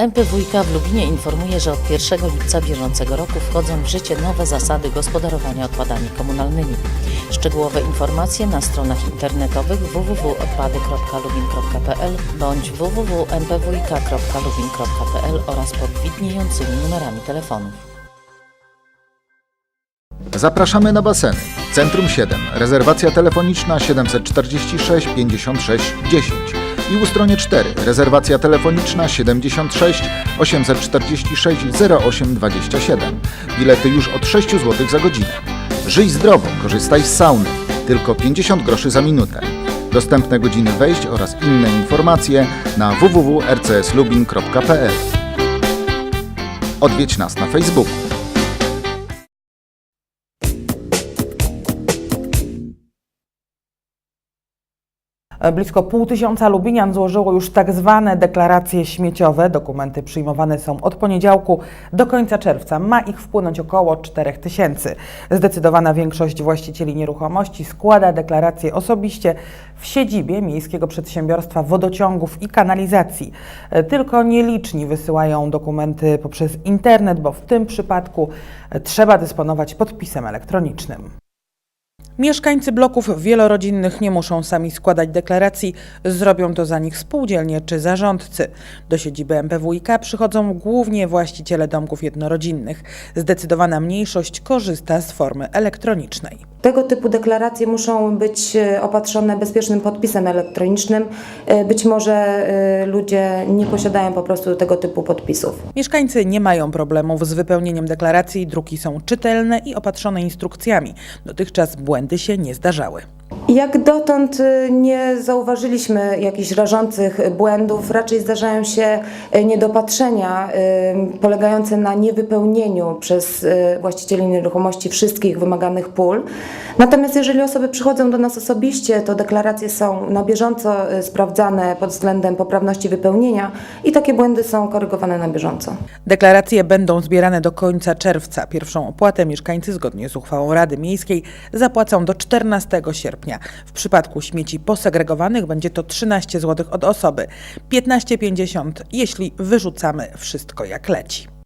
MPWiK w Lubinie informuje, że od 1 lipca bieżącego roku wchodzą w życie nowe zasady gospodarowania odpadami komunalnymi. Szczegółowe informacje na stronach internetowych www.odpady.lubin.pl bądź www.mpwik.lubin.pl oraz pod widniejącymi numerami telefonów. Zapraszamy na baseny. Centrum 7. Rezerwacja telefoniczna 746 56 10. I u stronie 4. Rezerwacja telefoniczna 76 846 08 27. Bilety już od 6 zł za godzinę. Żyj zdrowo, korzystaj z sauny. Tylko 50 groszy za minutę. Dostępne godziny wejść oraz inne informacje na www.rcslubin.pl. Odwiedź nas na Facebooku. Blisko pół tysiąca lubinian złożyło już tak zwane deklaracje śmieciowe. Dokumenty przyjmowane są od poniedziałku do końca czerwca. Ma ich wpłynąć około 4 tysięcy. Zdecydowana większość właścicieli nieruchomości składa deklaracje osobiście w siedzibie Miejskiego Przedsiębiorstwa Wodociągów i Kanalizacji. Tylko nieliczni wysyłają dokumenty poprzez internet, bo w tym przypadku trzeba dysponować podpisem elektronicznym. Mieszkańcy bloków wielorodzinnych nie muszą sami składać deklaracji, zrobią to za nich spółdzielnie czy zarządcy. Do siedziby MPWiK przychodzą głównie właściciele domków jednorodzinnych. Zdecydowana mniejszość korzysta z formy elektronicznej. Tego typu deklaracje muszą być e, opatrzone bezpiecznym podpisem elektronicznym. E, Być może e, ludzie nie posiadają po prostu tego typu podpisów. Mieszkańcy nie mają problemów z wypełnieniem deklaracji, druki są czytelne i opatrzone instrukcjami. Dotychczas błędy się nie zdarzały. Jak dotąd y, nie zauważyliśmy jakichś rażących błędów, raczej zdarzają się y, niedopatrzenia y, polegające na niewypełnieniu przez właścicieli nieruchomości wszystkich wymaganych pól. Natomiast jeżeli osoby przychodzą do nas osobiście, to deklaracje są na bieżąco sprawdzane pod względem poprawności wypełnienia i takie błędy są korygowane na bieżąco. Deklaracje będą zbierane do końca czerwca. Pierwszą opłatę mieszkańcy zgodnie z uchwałą Rady Miejskiej zapłacą do 14 sierpnia. W przypadku śmieci posegregowanych będzie to 13 zł od osoby, 15,50 jeśli wyrzucamy wszystko jak leci.